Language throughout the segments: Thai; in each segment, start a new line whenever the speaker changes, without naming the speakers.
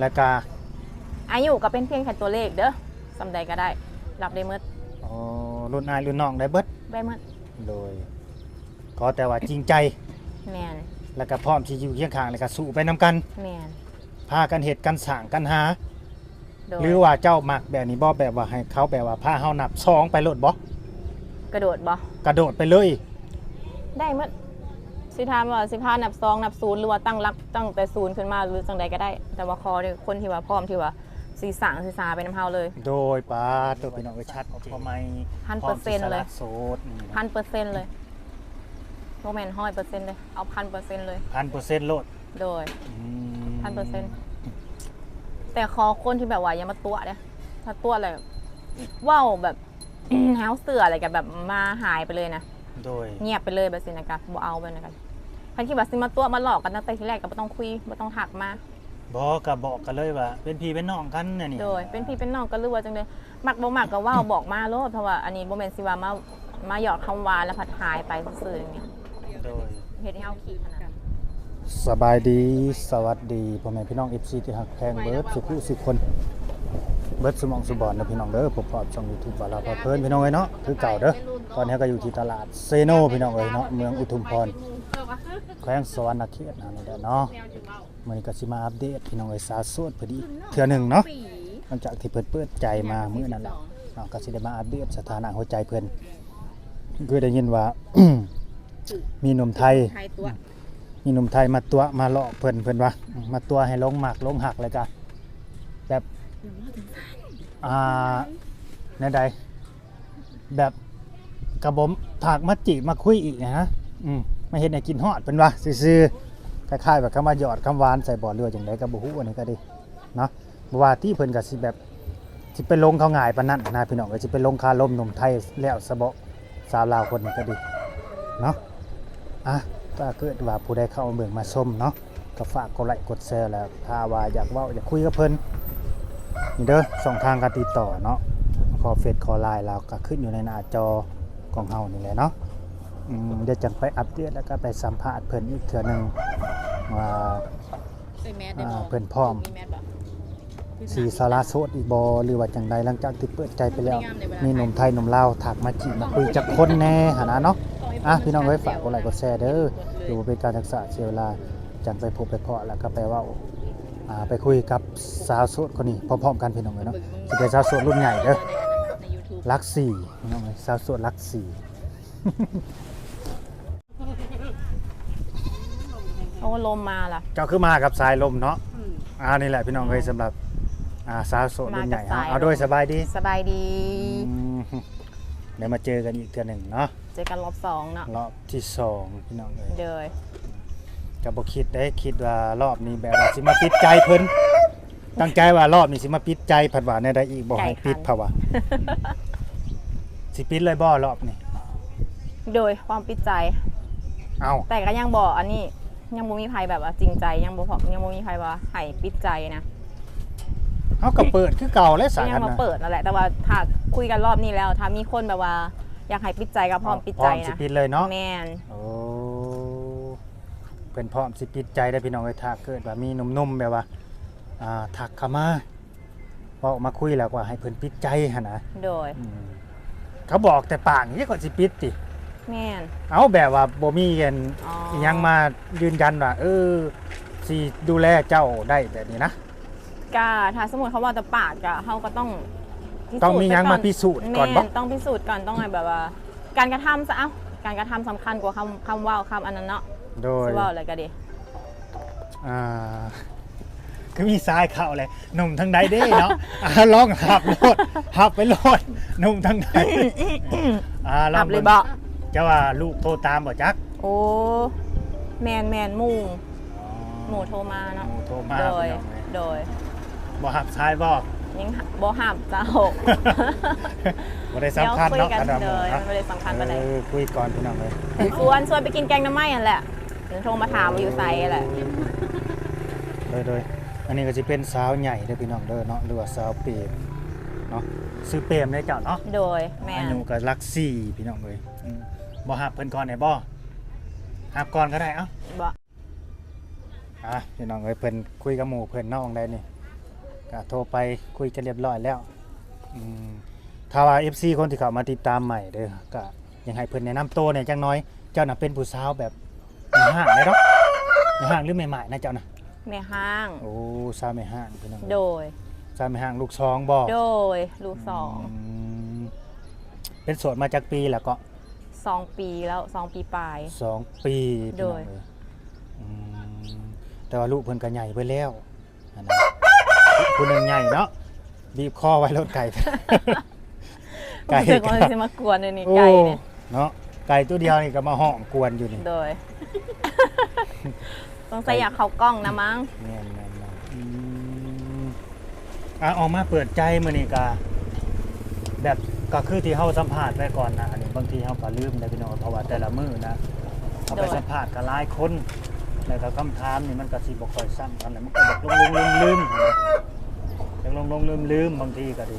แล้วก็
อายุก็เป็นเพียงแค่ตัวเลขเด้อสำใดก็ได้รับได้หมด
อ๋อรุ่นอายรุ่นน้องได้เบิด
ได้หมด
โดยขอแต่ว่าจริงใจ
แมน
แล้วก็พร้อมที่อยู่เคียงข้างแล้วก็สู้ไปนํกัน
แมน
พากันเฮ็ดกันสร้างกันหา
โดย
หรือว่าเจ้ามักแบบนี้บ่แบบว่าให้เขาแบบว่าพาเฮานับสองไปโลดบ่
กระโดดบ่
กระโดดไปเลย
ได้หมด สิถามว่าสิพานับซองนับศูนย์หรือว่าตั้งรักตั้งแต่ศูนย์ขึ้นมาหรือจังใดก็ได้ แต่ว่าคอเนี่ยคนที่ว่าพร้อมที่ว่าสีสางสีสาไปน้ำเฮาเลย
โดยปาดตัวพี่น้องเอ้ยชัดพอไหม่
พันเปอร์เซ็นต์เลย
โสดนี่
พันเปอร์เซ็นต์เลยโมเมนต์ห้อยเปอร์เซ็นต์เลยเอาพันเปอร์เซ็นต์เลย
พันเปอร์เซ็นต์โลด
โดย
อืม
พันเปอร์เซ็นต์แต่คอคนที่แบบว่าอย่ามาตัวเนี่ยถ้าตัวอะไรว่าวแบบแฮวเสืออะไรกันแบบมาหายไปเลยนะ
โดย
เงียบไปเลยแบบสินะคะบ่เอาไปนะครับ พันคิดว่าสิมาตัวมาหลอกกันตั้งแต่ทีแรกก็ไม่ต้องคุยไม่ต้องถักมา
บอกก็บอกกันเลยว่าเป็นพี่เป็นน้องกันเนี่ยนี่
โดยเป็นพี่เป็นน้องก็รู้ว่าจังเลยมักบ่มักก็ว่าวบอกมาโลดเพราะว่าอันนี้บ่แม่นสิว่ามามาหยอดคำหวานแล้วผัดหายไปซื่อๆอย่างเงี้ย
โดย
เฮ็ดให้เฮาขี้ขนาดนั้น
สบายดีสวัสดีพ่อแม่พี่น้อง FC ที่ฮักแพงเบิร์ดสุขุสุขคนเบิร์ดสมองสุบอนนะพี่น้องเด้อผมพอช่อง YouTube บาลาพาเพลินพี่น้องเอ้ยเนาะคือเก่าเด้อตอนนี้ก็อยู่ที่ตลาดเซโนพี่น้องเอ้ยเนาะเมืองอุทุมพร แขวงสวรรณเขตนั่นแหละเนาะมื้อนี้ก็สิมาอัปเดตพี่น้องเอ้ยสาวโสดพอดีเทื่อหนึงเนาะหลังจากที่เพิ่นเปิดใจมามื้อนั้นแหละเนาะก็สิได้มาอัปเดตสถานะหัวใจเพิ่นคือได้ยินว่า มีหนุ่มไทย
ใครตัว
มีหนุ่มไทยมาตัวมาหลอกเพิ่นเพิ่นว่ามาตัวให้ลงหมากลงหักเลยกะแบบอ่าในใดแบบกระบมถากมาจีบมาคุยอีกนะฮะอืม ไม่เห็นให้กินฮอดเพิ่นว่าซื่อๆคล้ายๆแบบคำว่าหยอดคำหวานใส่บ่อเรือจังไดก็บ่ฮู้อันนี้ก็ดีเนาะบ่ว่าที่เพิ่นก็สิแบบสิไปลงเขาง่ายปานนั้นนะพี่น้องก็สิไปลงคาลมหนุ่มไทยแล้วซะบ่สาวลาวคนนี้ก็ดีเนาะอะถ้าเกิดว่าผู้ใดเข้าเมืองมาชมเนาะก็ฝากกดไลค์กดแชร์แล้วถ้าว่าอยากเว่าอยากคุยกับเพิ่นนี่เด้อสองทางการติดต่อเนาะขอเฟซขอไลน์เราก็ขึ้นอยู่ในหน้าจอของเฮานี่แหละเนาะ เดี๋ยวจังไปอัปเดตแล้วก็ไปสัมภาษณ์เพิ่นอีกเทื่อหนึงว่า
ใส่แมสได้บ่
อ่าเพิ่นพร้อม
มีแมสบ่
สีสาราโสดอีกบ่หรือว่าจังใดหลังจากที่เปิดใจไปแล้ว มีหนุ่มไทยหนุ่มลาวถักมาจีบมาคุยจักคนแน่หนนะเนาะ อะพี่น้องไว้ฝากกดไลค์กดแชร์เด้อดูเป็นการศึกษาเสียเวลาจังไปพบไปเพาะแล้วก็ไปเว่าอ่าไปคุยกับสาวโสดคนนี้พร้อมๆกันพี่น้องเลยเนาะสิเป็นสาวโสดรุ่นใหญ่เด้อ
ใน YouTube
รักสี่พี่น้องเลยสาวโสดรักสี่
อ้ลมมาล่ะ
เจ้าคือมากับสายลมเนาะอ่านี่แหละพี่น้องเลยสำหรับอ่าสาวโสดรุ่นใหญ่
มากับสายลม
เอาโดยสบายดี
สบายดี
อืมเดี๋ยวมาเจอกันอีกเทื่อหนึ่งเนาะ
เจอกันรอบสองเนาะ
รอบที่สองพี่น้องเลย
เดย
ก็บ่คิดได้คิดว่ารอบนี้แบบว่าสิมาปิดใจเพิ่นตั้งใจว่ารอบนี้สิมาปิดใจผัดว่าในใดอีกบ่ให้ปิดเพราะว่าสิปิดเลยบ่รอบนี้
โดยความปิดใจ
เอา
แต่ก็ยังบอกอันนี้ ยังบ่มีใครแบบว่าจริงใจยังบ่พอยังบ่มีใครว่าให้ปิดใจนะ
เฮาก็เปิดคือเก่าและสา
ก็ยั
กัน
งมา
นะ
เปิดนั่นแหละแต่ว่าถ้าคุยกันรอบนี้แล้วถ้ามีคนแบบว่า อยากให้ปิดใจก็พร้อมปิดใจ
พร้อมสิ
นะ
ปิดเลยเนาะ
แมน
โอ้เพิ่นพร้อมสิปิดใจได้อพี่น้องเอ้ยถ้าเกิดว่ามีหนุ่มๆแบบว่าอ่าทักเข้ามาเว้ามาคุยแล้วว่าให้เพิ่นปิดใจหั่นนะ
โดย
อืมเขาบอกแต่ปากนี่ก็สิปิดติ
แมน
เอาแบบว่าบ่มีเงิน
อ๋อ
อิหยังมายืนยันว่าเออสิดูแลเจ้าได้แบบนี้นะ
ก็ถ้าสมมติเขาว่าจะปาดก็เขาก็ต้องพิสูจน์
ต้องมีหยัง
ไป
มาพิสูจน์ก่อนบ่
แม่ต้องพิสูจน์ก่อนต้องให้แบบว่า การกระทำซะเอ้าการกระทำสำคัญกว่าคำคำเว่าคำอันนั้นเนาะ
โดย
สิเว่าอะไรก็ดี
อ่าคือมีสายเข้าเลยหนุ่มทางใดเด้เนาะ อ่าลองหับโลดหับไปโลดหนุ่มทางใดอ่าลอ
อั
ง
บเลย
บิ่ง
บ่
เจ้าว่าลูกโทรตามบ่จัก
โอ้แมนแมนหมูหมูโทรมาเนาะ
หมู่โทรมา
โดย
พี่น้องเอ้ย
โดย
บ่หับสายบ่
ยังบ่ห้ามเจ้า
บ่ได้สำคัญ
เดี๋ยวคุย
เนาะ
กัน
อันนั้น
เลย
เนาะ
ไม่ได้สำคัญปานใด
เออคุยก่อนพี่น้องเลย
ชวนชวนไปกินแกงน้ำไหม้นั่นแหละเดี๋ยวโทรมาถามว่าอยู่ไสแหละ
โดยโดยอันนี้ก็สิเป็นสาวใหญ่เด้อพี่น้องเด้อเนาะหรือว่าสาวเปรมเนาะซื้อเปรมได้เจ้าเนาะ
โดยแม
อานยุก็รักสี่พี่น้องเลยอืม บ่หับเพิ่นก่อนได้บ่หับก่อนก็ได้เอ้า
บ่
อะพี่น้องเอ้ยเพิ่นคุยกับหมู่เพิ่นน้องได้นี่ก็โทรไปคุยกันเรียบร้อยแล้วอืมถ้าว่า FC คนที่เข้ามาติดตามใหม่เด้อก็ยังให้เพิ่นแนะนำตัวเนี่ยจังน้อย เจ้าน่ะเป็นผู้สาวแบบในห้างเลยเนาะในห้างหรือใหม่ๆนะเจ้าน่ะ
แม่ห้าง
โอ้สาวในห้างพี่น้อง
โดย
สาวในห้างลูกสองบ่
โดยลูกสอง
มเป็นโสดมาจากปีแล้วก็
สองปีแล้วสองปีปลาย
สองปีพี่น้อง
โดย
เอ้ยอืมแต่ว่าลูกเพิ่นก็ใหญ่ไปแล้วอันนั้นผู้หนึงใหญ่เนาะบีบคอไว้รถไก่ ไก่
รู้สึกว่าจะมากวนเลยนี่
โอ้
ไก่เนี่ย
เนาะไก่ตัวเดียวนี่ก็มาห้องกวนอยู่นี่
โดย ต้องใส่อยากเขากล้องนะมั้ง
แม่นแม่นแม่นอืมอะออกมาเปิดใจมื้อนี้ก็แบบ ก็คือที่เฮาสัมภาษณ์ไปก่อนนะอันนี้บางทีเฮาก็ลืมได้พี่น้องเพราะว่าแต่ละมื้อนะเอาไปสัมภาษณ์กับหลายคนแล้วก็คำถามนี่มันก็สิบ่ค่อยซ้ำกันแล้วมันก็แบบลงๆลืมๆยังลงๆลืมๆบางทีก็ดี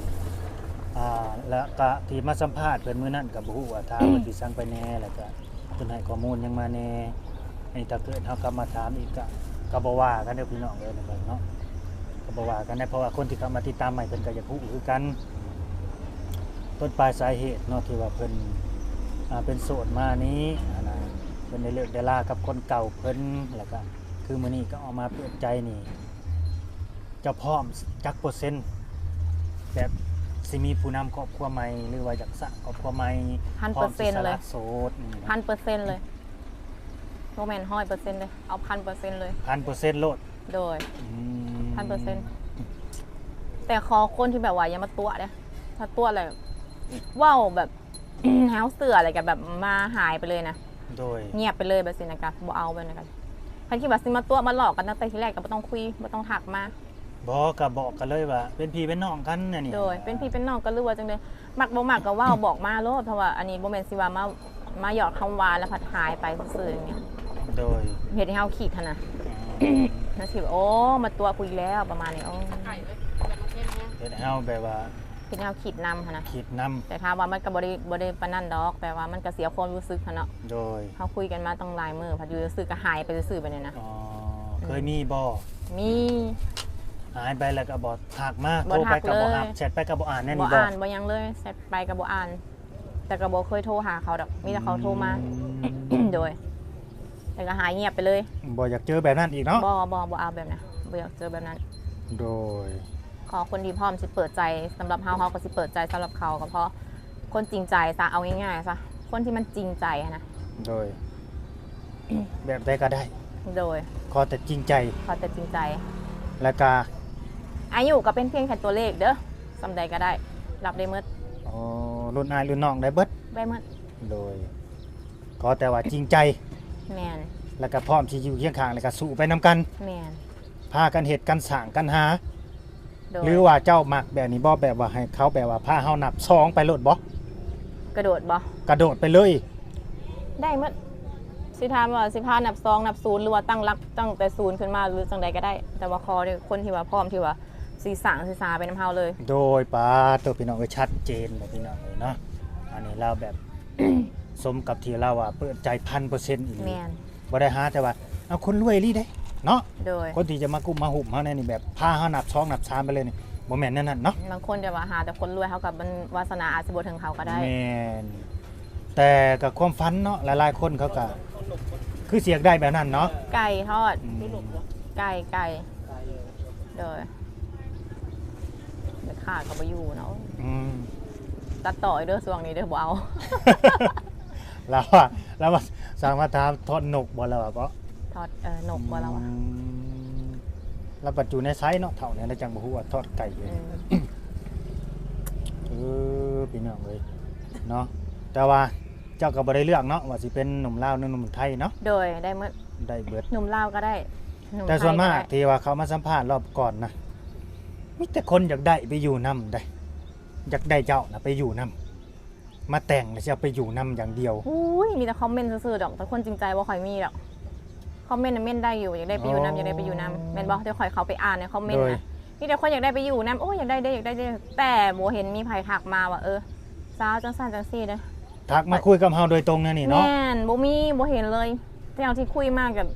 อ่าแล้วก็ที่มาสัมภาษณ์เพิ่นมื้อนั้นก็บ่ฮู้ว่าถามว่าสิสั่งไปแน่แล้วก็เพิ่นให้ข้อมูลยังมาแน่อันนี้ถ้าเกิดเขากลับมาถามอีกก็ก็บ่ว่ากันเด้อพี่น้องเอ้ยนะครับเนาะก็บ่ว่ากันนะเพราะว่าคนที่เข้ามาติดตามใหม่เพิ่นก็อยากรู้คือกัน ต้นปลายสาเหตุเนาะที่ว่าเพิ่นอ่าเป็นโสดมานี้อันนะเพิ่นได้เลิกได้ลากับคนเก่าเพิ่นแล้วก็คือมื้อนี้ก็ออกมาเปิดใจนี่เจะพร้อมจักเปอร์เซ็นต์แบบสิมีผู้นำครอบครัวใหม่หรือว่าอยากสร้างครอบครัวใหม่
พัน
พร้
เป
อ
อ
ม
ร์
สิ
เซ็นต์
ส
เล
ละ
ย
โสดนี่นะ
พันเปอร์เซ็นต์เลยโมเมนต์ห้อยเปอร์เซ็นต์เลยเอาพันเปอร์เซ็นต์เลย
พันเปอร์เซ็นต์โลด
โดย
อืม
พันเปอร์เซ็นต์แต่ขอคนที่แบบว่าอย่ามาตัวเนี่ยถ้าตัวอะไร ว่าวแบบแฮวเสืออะไรกันแบบมาหายไปเลยนะ
โดย
เงียบไปเลยแบบสินะกันบ่เอาไปนะกันใครคิดว่าสิมาตัวมาหลอกกันตั้งแต่ทีแรกก็ไม่ต้องคุยไม่ต้องถักมา
บอกกับบอกกันเลยว่า เป็นพี่เป็นน้องกันเนี่ยนี่
โดย เป็นพี่เป็นน้องก็รู้ว่าจังเลยมักบ่มักก็ว่าวบอกมาโลดเพราะว่าอันนี้บ่แม่นสิว่ามามาหยอดคำหวานแล้วผัดหายไปซื่อๆอย่างเงี้ย
โดย
เฮ็ดให้เฮาขีดหั่นน่ะ
อืม
นะสิว่าโอ้มาตัวกูอีกแล้วประมาณนี้โอ้
เฮ็ดให้เฮาแบบว่า
เฮ็ดให้เฮาขีดนำหั่นนะ
คิดนำ
แต่ถามว่ามันก็บ่ได้บ่ได้ปานนั้นดอกแต่ว่ามันก็เสียความรู้สึกหั่นเนาะ
โดย
เฮาคุยกันมาตั้งหลายมื้อพัดอยู่ซื่อๆก็หายไปซื่อๆไปเนี่ยนะ
อ๋อเคยมีบ่
มี
หายไปแล้วก็บ่ทักมา
บ่
โทรไป
ทัก
ก็บ่
เลย
รับแชทไปก็บ่อ่านแน่
บ่
นี่บ่
อ่านบ่หยังเลยแชทไปก็บ่อ่าน แต่ก็บ่เคยโทรหาเขาดอกมีแต่เขาโทรมา โดย แต่ก็หายเงียบไปเลย
บ่อยากเจอแบบนั้นอีกเนาะ
บ่บ่บ่เอาแบบนั้นบ่อยากเจอแบบนั้น
โดย
ขอคนที่พร้อมสิเปิดใจสำหรับเฮาเฮาก็สิเปิดใจสำหรับเขาก็เพราะคนจริงใจซะเอาง่ายๆซะคนที่มันจริงใจอะนะ
โดย แบบใดก็ได้
โดย
ขอแต่จริงใจ
เขาแต่จริงใจ
แล้วก็
อายุก็เป็นเพียงแค่ตัวเลขเด้อสำใดก็ได้ รับได้หมด
อ๋อรุ่นอายรุ่นน้องได้เบิด
ได้หมด
โดยขอแต่ว่าจริงใจ
แมน
แล้วก็พร้อมที่อยู่เคียงข้างแล้วก็สู้ไปนํกัน
แมน
พากันเฮ็ดกันสร้างกันหา
โดย
หรือว่าเจ้ามักแบบนี้บ่แบบว่าให้เขาแบบว่าพาเฮานับซองไปโลดบ่
กระโดดบ่
กระโดดไปเลย
ได้หมดสิถามว่าสิพานับซองนับศูนย์หรือว่าตั้งรักตั้งแต่ศูนย์ขึ้นมาหรือจังใดก็ได้ แต่ว่าคอเนี่ยคนที่ว่าพร้อมที่ว่าสีสางสีสาไปน้ำเฮาเลย
โดยปาตัวพี่น้องก็ชัดเจนเลยพี่น้องเลยเนาะอันนี้เราแบบ สมกับที่เราอะเปิดใจพันเปอร์เซ็นต์อีก
แมน
บ่ได้หาแต่ว่าเอาคนรวยรีได้ เนาะ
โดย
คนที่จะมากุมมาหุบเฮาเนี่ยนี่แบบพาเฮานับซองนับซามไปเลยนี่บ่แม่นนั่นนั่นเนาะ
บางคนจะว่าหาแต่คนรวยเขากับมันวาสนาอาจจะบ่ถึงเขาก็ได้
แม่นแต่กับความฝันเนาะหลายๆคนเขาก็คือเสียกได้แบบนั้นเนาะ
ไก่ทอด
อืม
ไก่ไก่โดยเดี๋ยวขาดก็ไปอยู่เนาะ
อืม
ตัดต่อยเด้อส่วงนี้เด้อบ่เอา
แล้วว่าแล้วว่าสามารถถามทอดนกบ่แล้วว่าบ่
ท อดเออหนกบ่แล้วอะ
อืมแล้วปัจจุในไซส์เนาะเท่านี้นะจังบ่ฮู้ว่าทอดไก่เลย
อืม
เออพี่น้องเอ้ยเนาะแต่ว่าเจ้าก็บ่ได้เลือกเนาะว่าสิเป็นหนุ่มลาวหรือหนุ่มไทยเนาะ
โดยได้เมื่อ
ได้เบิด
หนุ่มลาวก็ได้หนุ่
แต่ส่วนมาก
ไทยได้
ที่ว่าเขามาสัมภาษณ์รอบก่อนนะมีแต่คนอยากได้ไปอยู่นํได้ อยากได้เจ้านะไปอยู่นํมาแต่งแล้วจะไปอยู่นํอย่างเดียว
อุ้ยมีแต่คอมเมนต์ซื่อๆดอกแต่คนจริงใจบ่ค่อยมีดอก คอมเมนต์น่ะเม่นได้อยู่อยากได้ไปอยู่นํอยากได้ไปอยู่นํแม่นบ่เดี๋ยวค่อยเขาไปอ่านในคอมเมนต์
โดย
นะมีแต่คนอยากได้ไปอยู่นํโอ้ยอยากได้เด้ออยากได้เด้อแต่บ่เห็นมีไผทักมาว่าเออสาวจังซั่นจังซี่เด้อ
ทักมาคุยกับเฮาโดยตรงนะนี่เนาะ
แม่นบ่มีบ่เห็นเลยแต่อย่างที่คุยมากกับ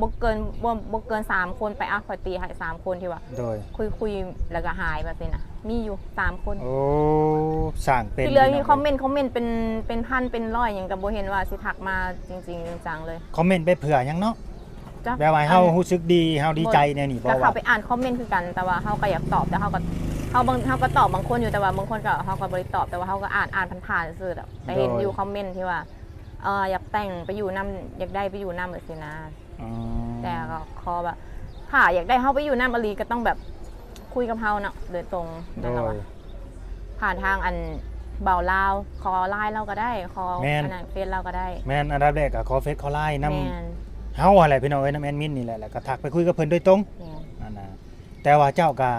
บ่เกินบ่บ่เกินสามคนไปอะข่อยตีให้สามคนที่ว่า
โดย
คุยคุยแล้วก็หายแบบนี้นะมีอยู่สามคน
โอ้สร้างเป็น
ที่เหลือมี
พี่น้ง
คอมเมนต์คอมเมนต์เป็นเป็นพันเป็นร้อยอย่างกับโบเห็นว่าสิทักมาจริง ๆ จังๆเลย
คอมเมนต์ไปเผื่อหยังเนาะ
จ้ะ
แบบว่าให้เฮารู้สึกดีเฮาดีใจแน่นี่บ่
ก็
ว่า
เข้าไปอ่านคอมเมนต์คือกัน แต่ว่าเขาก็อยากตอบแต่เขาก็เขาบางเขาก็ตอบบางคนอยู่แต่ว่าบางคนก็เขาก็บริตอบแต่ว่าเขาก็อ่านอ่านผ่านๆซื่อๆแต่เห็นอยู่คอมเมนต์ที่ว่าเอออยากแต่งไปอยู่น้ำอยากได้ไปอยู่น้ำเหมือนสินะ
อ๋อ
แต่ก็คอแบบถ้าอยากได้เขาไปอยู่น้ำอลีก็ต้องแบบคุยกับเขาเนาะโดยตรง
โด
นั่นแหละ
ย
วะผ่านทางอันเบาลาว คอไลน์เราก็ได้ คอ
แม่น
อันนั้นเฟซเราก็ได้
แม่นอันดับแรกก็ขอเฟซขอไลน์นำ
แม่น
เฮาอะไรพี่น้องเอ้ยนำแอดมินนี่แหละแล้วก็ทักไปคุยกับเพิ่นโดยตรง
แม่น
อันน่ะแต่ว่าเจ้าก็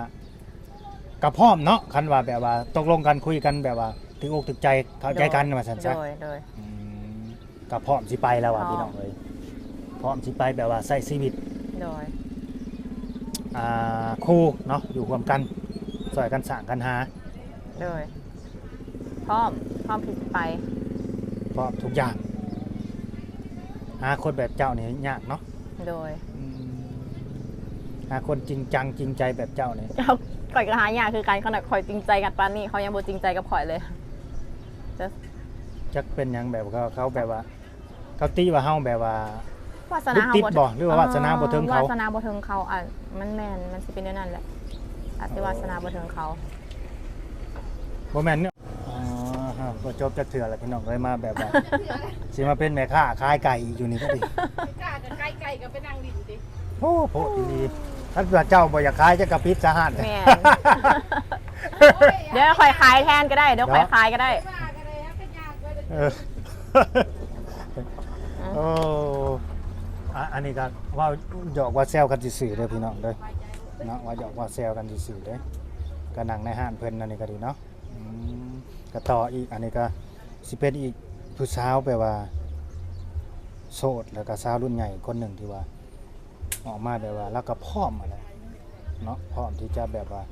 ก็พร้อมเนาะคันว่าแบบว่าตกลงกันคุยกันแบบว่าถึกอกถึกใจเข้าใจกันว่าซั่นซะ
โดยโดย
อืมก็พร้อมสิไปแล้วอะ
พร้อม
พี่น้องเอ้ยพร้อมสิไปแบบว่าใช้ชีวิต
โดย
อ่าคู่เนาะอยู่ร่วมกันช่วยกันสร้างกันหา
โดยพร้อมพร้อมที่จะไป
พร้อมทุกอย่าง หาคนแบบเจ้านี่ยากเนาะ
โดย
อืมหาคนจริงจังจริงใจแบบเจ้านี่
เจ้าข่อยกระหายากคือการขนาดข่อยจริงใจกับปานนี่เขายังบ่จริงใจกับข่อยเลย
จักเป็นหยังแบบเขาเขาแบบว่า เขาตีว่าเฮาแบบว่า
วาสนา
ติดๆบ่หรือว่าวาสนาบ่ถึงเขา
วาสนาบ่ถึงเขาอะมันแม่นมันสิเป็นอย่างนั้นแหละอาจจะวาสนาบ่ถึงเขา
บ่แม่นเนี่ยอ๋อฮะ บ่จบจักเทื่อแล้วพี่น้องเลยมาแบบว่าสิมาเป็นแม่ค้าขายไก่อยู่นี่ก็ดี
กล้ากับไก่ไก่กับไปนั่งดินดิ
โอ้โหดีถ้าว่าเจ้าบ่อยากขายจะกระพริบสะหัน
แม่นเดี๋ยวข่อยขายแทนก็ได้เดี๋ยวข่อยขายก็ได้
ว่ากันเลยฮะเป็นยากเลย
เออโอ้อะอันนี้ก็ว่าหยอกว่าแซวกันซื่อๆเด้อพี่น้องเด้อเนาะว่าหยอกว่าแซวกันซื่อๆเด้อก็นั่งในห้านเพิ่นอันนี้ก็ดีเนาะอืม ก็ต่ออีกอันนี้ก็สิเป็นอีกผู้สาวแปลว่า โสดแล้วก็สาวรุ่นใหญ่คนหนึ่งที่ว่า ออกมาแบบว่าแล้วก็พร้อมอะไรเนาะพร้อมที่จะแบบว่า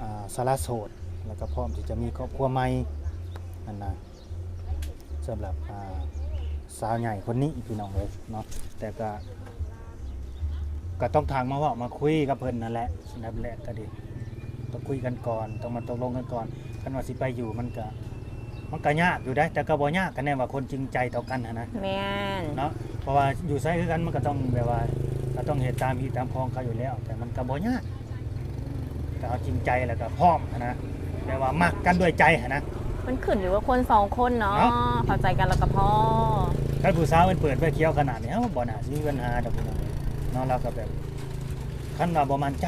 อ่าสารโสดแล้วก็พร้อมที่จะมีครอบครัวใหม่นั่นนะสำหรับอ่าสาวใหญ่คนนี้พี่น้องเลยเนาะแต่ก็ก็ต้องทางมาว่ามาคุยกับเพิ่นนั่นแหละอันดับแรกก็ดีต้องคุยกันก่อน ต้องมาตกลงกันก่อน คันว่าสิไปอยู่มันก็มันก็ยากอยู่ได้ แต่ก็บ่ยากกันแน่ว่าคนจริงใจต่อกันหั้นนะ
แม่น
เนาะเพราะว่าอยู่ไซคือกันมันก็ต้องแบบว่าก็ต้องเหตุตามฮีตามคองเขาอยู่แล้ว แต่มันก็บ่ยากแต่เอาจริงใจแล้วก็พร้อมหั้นนะแต่ว่ามักกันด้วยใจหั้นนะ
มันขึ้นอยู่กับคนสองคนเนาะ
เนาะ
เข้าใจกันแล้วก็พอ
ถ้าผู้สาวมันเปิดไฟเขียวขนาดนี้เอ้าบ่น่าสิมีปัญหาดอกพี่น้องเนาะเราก็แบบคันว่าบ่มั่นใจ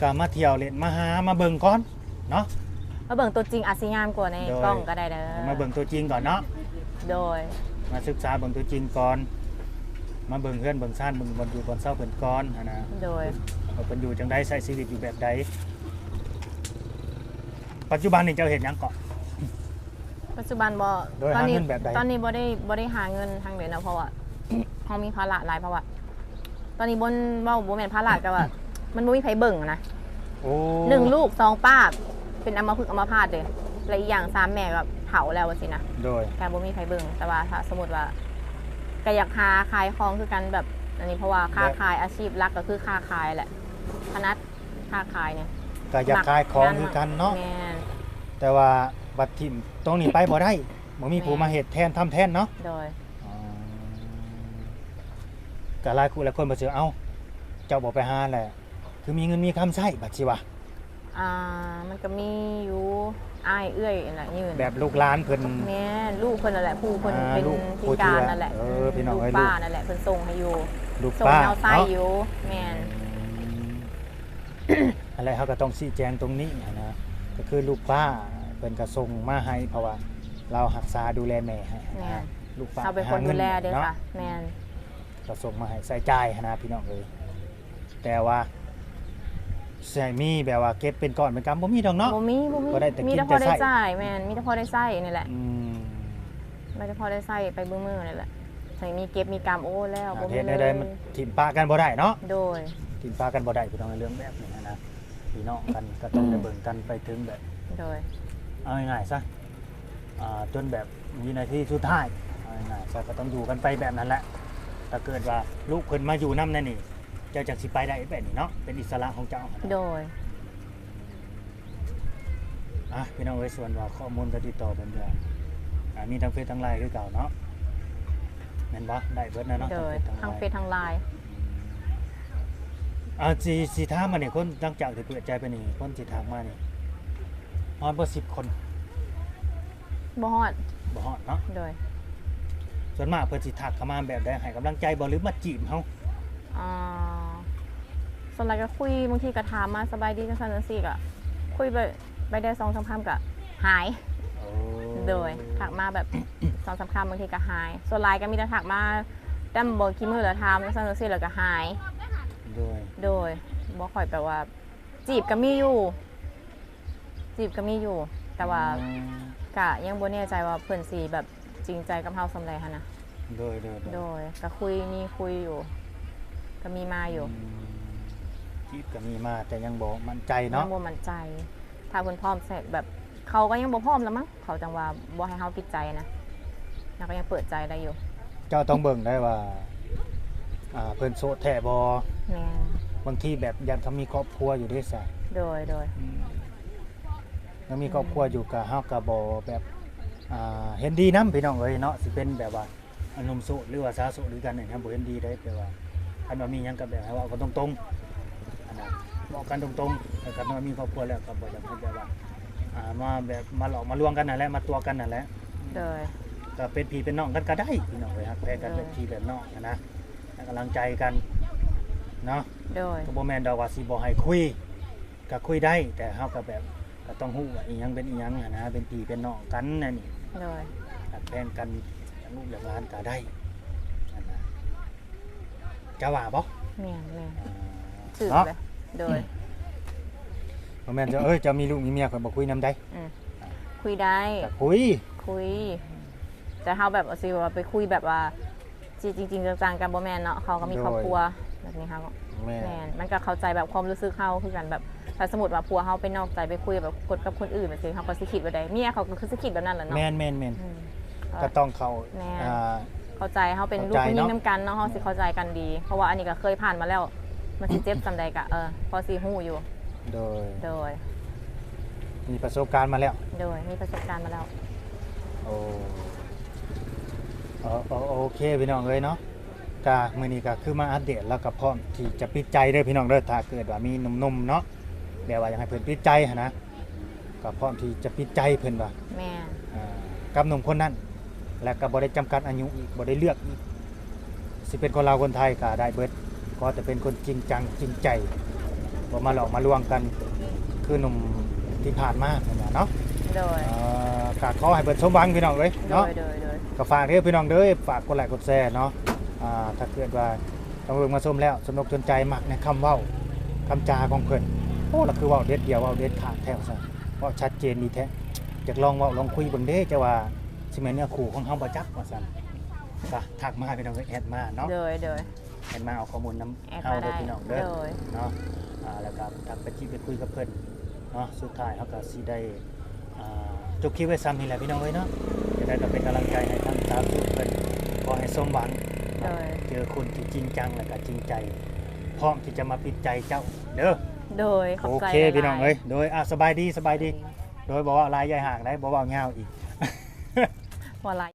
ก็มาเที่ยวเล่นมาหามาเบิ่งก่อนเนาะ
มาเบิ่งตัวจริงอาจสิงามกว่าใน
โดย
กล้องก็ได้เด้อ
มาเบิ่งตัวจริงก่อนเนาะ
โดย
มาศึกษาเบิ่งตัวจริงก่อน มาเบิ่งเพื่อนเบิ่งซ่านเบิ่งบนอยู่บนเศร้าเพิ่นก่อนหั้นนะ
โดย
ว่าเพิ่นอยู่จังไดใช้ชีวิตอยู่แบบใดปัจจุบันนี่เจ้าเห็นหยังเกาะ
ปัจจุบันบ่
โดย
ตอนนี้
หาเงินแบบใด
ตอนนี้บ่ได้บ่ได้หาเงินทางเดียวนะเพราะว่า เฮามีภาระหลายเพราะว่า ตอนนี้บนเว้าบ่แม่นภาระก็ว่า มันบ่มีไผเบิ่งนะ
โอ้
หนึ่งลูกสองป้า เป็นอัมพฤกษ์อัมพาตเลยและอีกอย่างสามแม่ก็เผาแล้วว่าสินะ
โดย
การบ่มีไผเบิ่งแต่ว่าถ้าสมมติว่าก็อยากหาขายของคือกันแบบอันนี้เพราะว่าค้าขายอาชีพหลักก็คือค้าขายแหละพนัดค้าขายเนี่ย
ก็อยากขายของคือกันเนาะ
แม่น
แต่ว่าบัดทิมตรงนี้ไปบ่ได้บ่มีผู้มาเฮ็ดแทนทำแทนเนาะ
โดย
อ๋อก็หลายคู่หลายคนบ่เชื่อเอ้าเจ้าบ่ไปหาแหละคือมีเงินมีคำใช้บัดสิวะ
อ่ามันก็มีอยู่อ้ายเอื้อยนั่นแหละยืน
แบบลูกหลานเพิ่น
แม่นลูกเพิ่นนั่นแหละผู้เพิ่น
อ่า
เป็น
ลูก
พิการนั่นแหละ
เออพี่น้อง
ลูก
เอ้ย
ป้า
ลูก
นั่นแหละเพิ่นส่งให้อยู่
ลูก
ส่ง
ป้า
แนวไส้
เนาะ
อยู่แม่น
อะไรเขาก็ต้องชี้แจงตรงนี้นะก็คือลูกป้าเป็นกระทรงมาให้เพราะว่า เราหักษาดูแลแม่ให้
แม่น
ลูกป้า
เขาเป็นคนดูแลเด้อค่ะ แม่น
กระทรงมาให้ใส่จ่ายนะพี่น้องเลยแต่ว่า ใส่มีแบบว่าเก็บเป็นก้อนเป็นกำบ่มีดอกเนาะ
บ่มีบ่มี
ก็ได้แต่
มี
กิน
แต่พอ
แต่
ได้
ไส้
ใช้แม่นมีแต่พอได้ใช้นี่แหละ
อืม
ไม่ได้พอได้ใช้ไปเบื้อมือนี่แหละใส่มีเก็บมีกรรมโอ้แล้วบ่
ประเท
มี
ศ
เล
ใด
ย
ๆมันทิมปากันบ่ได้เนาะ
โดย
ทิมปากันบ่ได้พี่น้องในเรื่องแบบนี้นะนะพี่น้องกันก็ต้องได้เบิ่งกันไปถึงแบบ
โดย
เอาง่ายๆซะอ่าจนแบบวินาทีสุดท้ายเอาง่ายๆซะก็ต้องอยู่กันไปแบบนั้นแหละถ้าเกิดว่าลูกเพิ่นมาอยู่นํนั่นนี่เจ้าจังสิไปได้แบบนี้เนาะเป็นอิสระของเจ้า
โดย
อะพี่น้องเอ้ยส่วนว่าข้อมูลการติดต่อเพิ่นก็อ่ามีทั้งเฟซทั้งไลน์คือเก่าเนาะแม่นบ่ได้เบิดนะเนาะ
โดย
ทั้
ทาง
ง
เฟ
เฟซ
ซ
ทั้งไลน์
ทางไลน์
อ่าสิสิถามมานี่คนหลังจากที่เปิดใจไปนี่คนสิถามมานี่ฮอดบ่10คน
บ่ฮอด
บ่ฮอดเนาะ
โดย
ส่วนมากเพิ่นสิทักเข้ามาแบบใดให้กำลังใจบ่หรือมาจีบเฮา
อ่า ส่วนใหญ่ก็คุยบางทีก็ถามมาสบายดีจังซั่นจังซี่ก็คุยไปไปได้2-3คำก็หาย
โอ้
โดยถักมาแบบสองสามคำบางทีก็หายส่วนไลน์ก็มีแต่ถักมาดัมบอกขี้มือแล้วทำแล้วสั่นสิแล้วก็หาย
โดย
โดยบอกข่อยแปลว่า จีบก็มีอยู่ จีบก็มีอยู่ แต่ว่า
อืม
กะยังบ่แน่ใจว่าเพื่อนสีแบบจริงใจกับเฮาสำไรฮะนะ
โดยโดย
โดยก็คุยมีคุยอยู่ ก็มีมาอยู่
มจีบก็มีมาแต่ยังบ่มั่นใจเนาะ
ยังบ่มั่นใจ ถ้าเพิ่นพร้อมเสร็จแบบเขาก็ยังบ่พร้อมแล้วมั้งเขาจังว่าบ่ให้เฮาปิดใจนะแล้วก็ยังเปิดใจได้อยู่
เจ้าต้องเบิ่งได้ว่าอ่าเพิ่นโสดแท้บ่
แม่น
บางทีแบบยันเขามีครอบครัวอยู่เด้ซะ
โดยโดย
ยังมีครอบครัวอยู่ก็เฮาก็บ่แบบอ่าเห็นดีนํพี่น้องเอ้ยเนาะสิเป็นแบบว่าอนุมโสดหรือว่าสาวโสดหรือกันเนี่ยนะบ่เห็นดีได้แปลว่า คันว่ามีหยังก็แบบให้เว้ากันตรงๆอันนั้นบอกกันตรงๆแต่คันว่ามีครอบครัวแล้วก็บ่อยากให้แบบว่าอ่ามาแบบมาหลอกมาลวงกันนั่นแหละมาตัวกันนั่นแหละ
โดย
ก็เป็นพี่เป็นน้องกันก็ได้พี่น้องเลยครับแพ้กัน
เออ
เป็นพี่เป็นน้องนะนะให้กำลังใจกันเนาะ
โดย
ก็บ่แม่นดอกว่าสิบ่ให้คุยก็คุยได้ แต่เฮาก็แบบก็ต้องฮู้ว่าอีหยังเป็นอีหยังอะนะเป็นพี่เป็นน้องกันนั่นนี่
โดย
หักแพงกันอย่างลูกอย่างหลานก็ได้นั่นนะ จะว่าบ่
แม่นแม่น
อ่า
ถือ
เนาะ
เลยโดย
บ่แม่นจะเอ้ยจะมีลูกมีเมียก็บ่คุยนํได้
อืมคุยได้
ก็คุย
คุย แต่เขาแบบเอาสิว่าไปคุยแบบว่าจริงจริงๆจังๆกันบ่แม่นเนาะเขาก็มีครอบครัวแบบนี้เขาก็
แม่
แม่นมันก็เข้าใจแบบความรู้สึกเขาคือกันแบบถ้าสมมติว่าผัวเขาไปนอกใจไปคุยแบบกดกับคนอื่นแบบสิเขาก็สิคิดว่าได้เมียเขาก็คือสิคิดแบบนั้นแหละเนาะ
แม่นแม่นแม่น
อืม
ก็ต้องเข้า
แม่
อ่า
เข้าใจเขาเป็นลูก
เข้าใจ
ผู้หญิง
เนาะ
น้ำกันเนาะเขาสิเข้าใจกันดี เพราะว่าอันนี้ก็เคยผ่านมาแล้ว มันสิเจ็บจำใดกะเออพอสิหู้อยู่
โดย
โดย
มีประสบการณ์มาแล้ว
โดยมีประสบการณ์มาแล้ว
โอ้เออเออโอเคพี่น้องเลยเนาะกามื้อนี้ก็คือมาอัปเดตแล้วก็พร้อมที่จะปิดใจเด้อพี่น้องเด้อถ้าเกิดว่ามีหนุ่มๆเนาะแบบว่าอยากให้เพิ่นปิดใจหันนะก็พร้อมที่จะปิดใจเพิ่นว่า
แม่
อ่ากับหนุ่มคนนั้น และก็บ่ได้จำกัดอายุอีกบ่ได้เลือกอีกสิเป็นคนลาวคนไทยก็ได้เบิดก็จะเป็นคนจริงจังจริงใจบ่มาหลอกมาลวงกันคือหนุ่มที่ผ่านมานั่นน่ะเนาะ
โดย
เอ่อกาขอให้เบิดสมหวังพี่น้องเอ้ย
โด
เนาะ
ย โดย โดย
ก็ฝากเด้อพี่น้องเด้อฝากกดไลค์กดแชร์เนาะอ่าถ้าเกิดว่าต้องเบิ่งมาชมแล้วสนุกจนใจมักในคำเว้าคำจาของเพิ่นโอ้ล่ะคือเว้าเด็ดเดียวเว้าเด็ดขาดแท้ซะเว้าชัดเจนดีแท้อยากลองเว้าลองคุยเบิ่งเด้จะว่า สิแม่นเนื้อคู่ของเฮาบ่จักว่าซั่นก็ทักมาพี่น้องเอ้ยแอดมาเนาะ
โดยโดย
แอดมาเอาข้อมูลนํ
แอด
เฮา
มา
เด้
ได้
อพี่น้องเด้อ
โดย
เนาะอ่าแล้วก็ทักไปจีบไปคุยกับเพิ่นเนาะสุดท้ายเขาก็สิได้อ่าจบคลิปไว้ซ้ำนี่แหละพี่น้องเอ้ยเนาะจะได้ก็เป็นกำลังใจให้ทั้งสาวสุดเพิ่นขอให้สมหวัง
โดย
เจอคนที่จริงจังและก็จริงใจ พร้อมที่จะมาปิดใจเจ้าเด้อ
โดยขอบ
โอ
ใจ
เคพี่น้อง
หลา
เอ้ยโดยอะสบายดีสบายดี โดยบอกว่าลายใหญ่ห่างได้บอกว่าเงาอีก
Malaya